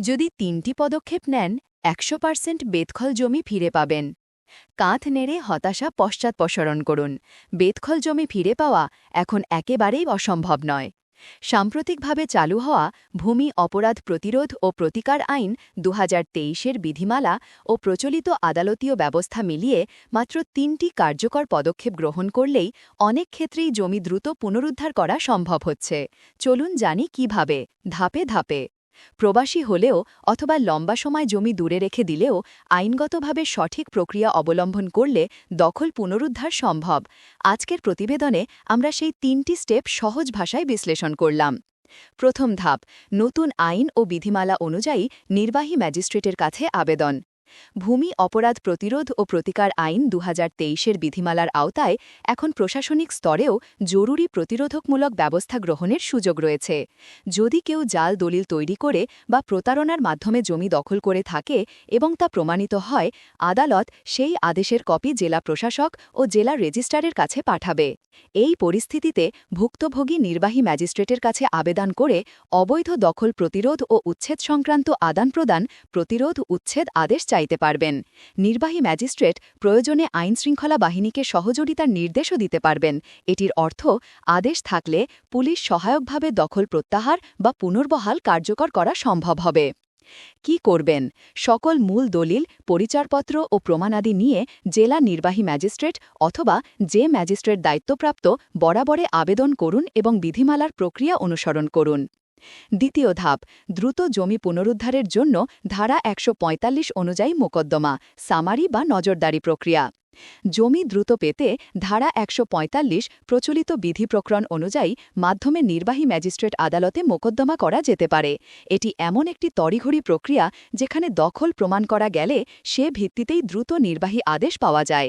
যদি তিনটি পদক্ষেপ নেন, একশো পার্সেন্ট বেদখল জমি ফিরে পাবেন। কাঁধ নেড়ে হতাশা পশ্চাৎপসরণ করুন। বেদখল জমি ফিরে পাওয়া এখন একেবারেই অসম্ভব নয়। সাম্প্রতিকভাবে চালু হওয়া ভূমি অপরাধ প্রতিরোধ ও প্রতিকার আইন দু এর বিধিমালা ও প্রচলিত আদালতীয় ব্যবস্থা মিলিয়ে মাত্র তিনটি কার্যকর পদক্ষেপ গ্রহণ করলেই অনেক ক্ষেত্রেই জমি দ্রুত পুনরুদ্ধার করা সম্ভব হচ্ছে। চলুন জানি কীভাবে। ধাপে ধাপে। প্রবাসী হলেও অথবা লম্বা সময় জমি দূরে রেখে দিলেও আইনগতভাবে সঠিক প্রক্রিয়া অবলম্বন করলে দখল পুনরুদ্ধার সম্ভব। আজকের প্রতিবেদনে আমরা সেই তিনটি স্টেপ সহজ ভাষায় বিশ্লেষণ করলাম। প্রথম ধাপ, নতুন আইন ও বিধিমালা অনুযায়ী নির্বাহী ম্যাজিস্ট্রেটের কাছে আবেদন। ভূমি অপরাধ প্রতিরোধ ও প্রতিকার আইন দু এর বিধিমালার আওতায় এখন প্রশাসনিক স্তরেও জরুরি প্রতিরোধকমূলক ব্যবস্থা গ্রহণের সুযোগ রয়েছে। যদি কেউ জাল দলিল তৈরি করে বা প্রতারণার মাধ্যমে জমি দখল করে থাকে এবং তা প্রমাণিত হয়, আদালত সেই আদেশের কপি জেলা প্রশাসক ও জেলা রেজিস্ট্রারের কাছে পাঠাবে। এই পরিস্থিতিতে ভুক্তভোগী নির্বাহী ম্যাজিস্ট্রেটের কাছে আবেদন করে অবৈধ দখল প্রতিরোধ ও উচ্ছেদ সংক্রান্ত আদান প্রদান প্রতিরোধ উচ্ছেদ আদেশ চাইতে পারবেন। নির্বাহী ম্যাজিস্ট্রেট প্রয়োজনে আইনশৃঙ্খলা বাহিনীকে সহযোগিতার নির্দেশও দিতে পারবেন। এটির অর্থ, আদেশ থাকলে পুলিশ সহায়কভাবে দখল প্রত্যাহার বা পুনর্বহাল কার্যকর করা সম্ভব হবে। কি করবেন? সকল মূল দলিল, পরিচয়পত্র ও প্রমাণাদি নিয়ে জেলা নির্বাহী ম্যাজিস্ট্রেট অথবা যে ম্যাজিস্ট্রেট দায়িত্বপ্রাপ্ত বরাবরে আবেদন করুন এবং বিধিমালার প্রক্রিয়া অনুসরণ করুন। দ্বিতীয় ধাপ, দ্রুত জমি পুনরুদ্ধারের জন্য ধারা একশো পঁয়তাল্লিশ অনুযায়ী মোকদ্দমা, সামারি বা নজরদারি প্রক্রিয়া। জমি দ্রুত পেতে ধারা একশো পঁয়তাল্লিশ প্রচলিত বিধি প্রকরণ অনুযায়ী মাধ্যমে নির্বাহী ম্যাজিস্ট্রেট আদালতে মোকদ্দমা করা যেতে পারে। এটি এমন একটি তড়িঘড়ি প্রক্রিয়া যেখানে দখল প্রমাণ করা গেলে সে ভিত্তিতেই দ্রুত নির্বাহী আদেশ পাওয়া যায়।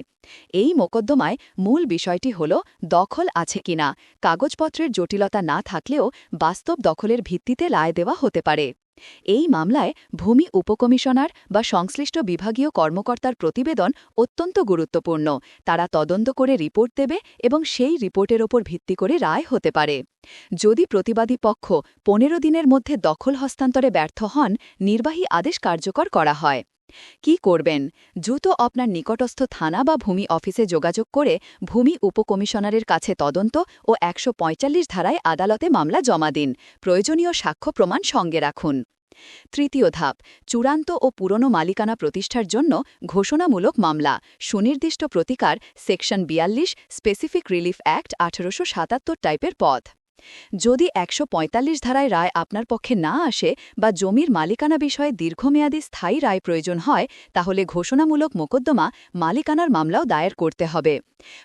এই মোকদ্দমায় মূল বিষয়টি হল, দখল আছে কিনা? কাগজপত্রের জটিলতা না থাকলেও বাস্তব দখলের ভিত্তিতে রায় দেওয়া হতে পারে। এই মামলায় ভূমি উপকমিশনার বা সংশ্লিষ্ট বিভাগীয় কর্মকর্তার প্রতিবেদন অত্যন্ত গুরুত্বপূর্ণ। তারা তদন্ত করে রিপোর্ট দেবে এবং সেই রিপোর্টের ওপর ভিত্তি করে রায় হতে পারে। যদি প্রতিবাদী পক্ষ পনেরো দিনের মধ্যে দখল হস্তান্তরে ব্যর্থ হন, নির্বাহী আদেশ কার্যকর করা হয়। কি করবেন? দ্রুত আপনার নিকটস্থ থানা বা ভূমি অফিসে যোগাযোগ করে ভূমি উপকমিশনারের কাছে তদন্ত ও একশো পঁয়তাল্লিশ ধারায় আদালতে মামলা জমা দিন। প্রয়োজনীয় সাক্ষ্য প্রমাণ সঙ্গে রাখুন। তৃতীয় ধাপ, চূড়ান্ত ও পুরনো মালিকানা প্রতিষ্ঠার জন্য ঘোষণামূলক মামলা। সুনির্দিষ্ট প্রতিকার, সেকশন বিয়াল্লিশ, স্পেসিফিক রিলিফ অ্যাক্ট আঠারোশো সাতাত্তর টাইপের পথ। যদি একশো পঁয়তাল্লিশ ধারায় রায় আপনার পক্ষে না আসে বা জমির মালিকানা বিষয়ে দীর্ঘমেয়াদী স্থায়ী রায় প্রয়োজন হয়, তাহলে ঘোষণামূলক মোকদ্দমা মালিকানার মামলাও দায়ের করতে হবে।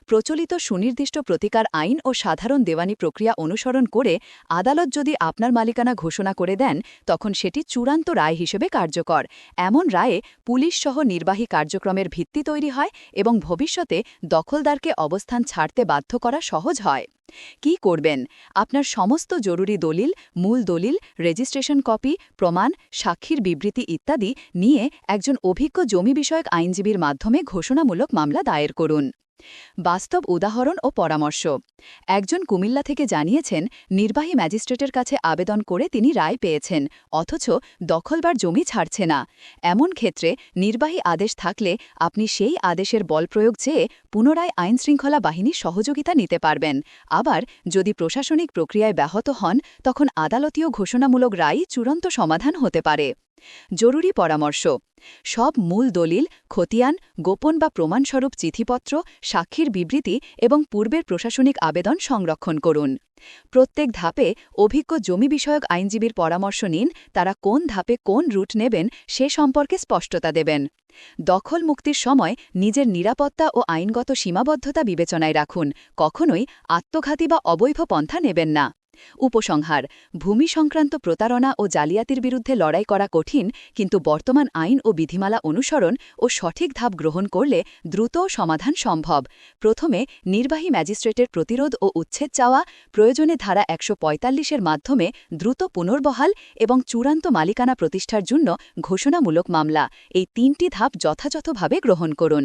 প্রচলিত সুনির্দিষ্ট প্রতিকার আইন ও সাধারণ দেওয়ানি প্রক্রিয়া অনুসরণ করে আদালত যদি আপনার মালিকানা ঘোষণা করে দেন, তখন সেটি চূড়ান্ত রায় হিসেবে কার্যকর। এমন রায়ে পুলিশ সহ নির্বাহী কার্যক্রমের ভিত্তি তৈরি হয় এবং ভবিষ্যতে দখলদারকে অবস্থান ছাড়তে বাধ্য করা সহজ হয়। কি করবেন? আপনার সমস্ত জরুরি দলিল, মূল দলিল রেজিস্ট্রেশন কপি প্রমাণ, সাক্ষীর বিবৃতি ইত্যাদি নিয়ে একজন অভিজ্ঞ জমি বিষয়ক আইনজীবীর মাধ্যমে ঘোষণামূলক মামলা দায়ের করুন। বাস্তব উদাহরণ ও পরামর্শ। একজন কুমিল্লা থেকে জানিয়েছেন, নির্বাহী ম্যাজিস্ট্রেটের কাছে আবেদন করে তিনি রায় পেয়েছেন, অথচ দখলবার জমি ছাড়ছে না। এমন ক্ষেত্রে নির্বাহী আদেশ থাকলে আপনি সেই আদেশের বল প্রয়োগ চেয়ে পুনরায় আইনশৃঙ্খলা বাহিনীর সহযোগিতা নিতে পারবেন। আবার যদি প্রশাসনিক প্রক্রিয়ায় ব্যাহত হন, তখন আদালতীয় ঘোষণামূলক রায় চূড়ান্ত সমাধান হতে পারে। জরুরি পরামর্শ, সব মূল দলিল, খতিয়ান, গোপন বা প্রমাণস্বরূপ চিঠিপত্র, সাক্ষীর বিবৃতি এবং পূর্বের প্রশাসনিক আবেদন সংরক্ষণ করুন। প্রত্যেক ধাপে অভিজ্ঞ জমি বিষয়ক আইনজীবীর পরামর্শ নিন, তারা কোন ধাপে কোন রুট নেবেন সে সম্পর্কে স্পষ্টতা দেবেন। দখল মুক্তির সময় নিজের নিরাপত্তা ও আইনগত সীমাবদ্ধতা বিবেচনায় রাখুন, কখনোই আত্মঘাতী বা অবৈধ পন্থা নেবেন না। উপসংহার, ভূমি সংক্রান্ত প্রতারণা ও জালিয়াতির বিরুদ্ধে লড়াই করা কঠিন, কিন্তু বর্তমান আইন ও বিধিমালা অনুসরণ ও সঠিক ধাপ গ্রহণ করলে দ্রুত সমাধান সম্ভব। প্রথমে, নির্বাহী ম্যাজিস্ট্রেটের প্রতিরোধ ও উচ্ছেদ চাওয়া, প্রয়োজনে ধারা একশো এর মাধ্যমে দ্রুত পুনর্বহাল এবং চূড়ান্ত মালিকানা প্রতিষ্ঠার জন্য ঘোষণামূলক মামলা। এই তিনটি ধাপ যথাযথভাবে গ্রহণ করুন।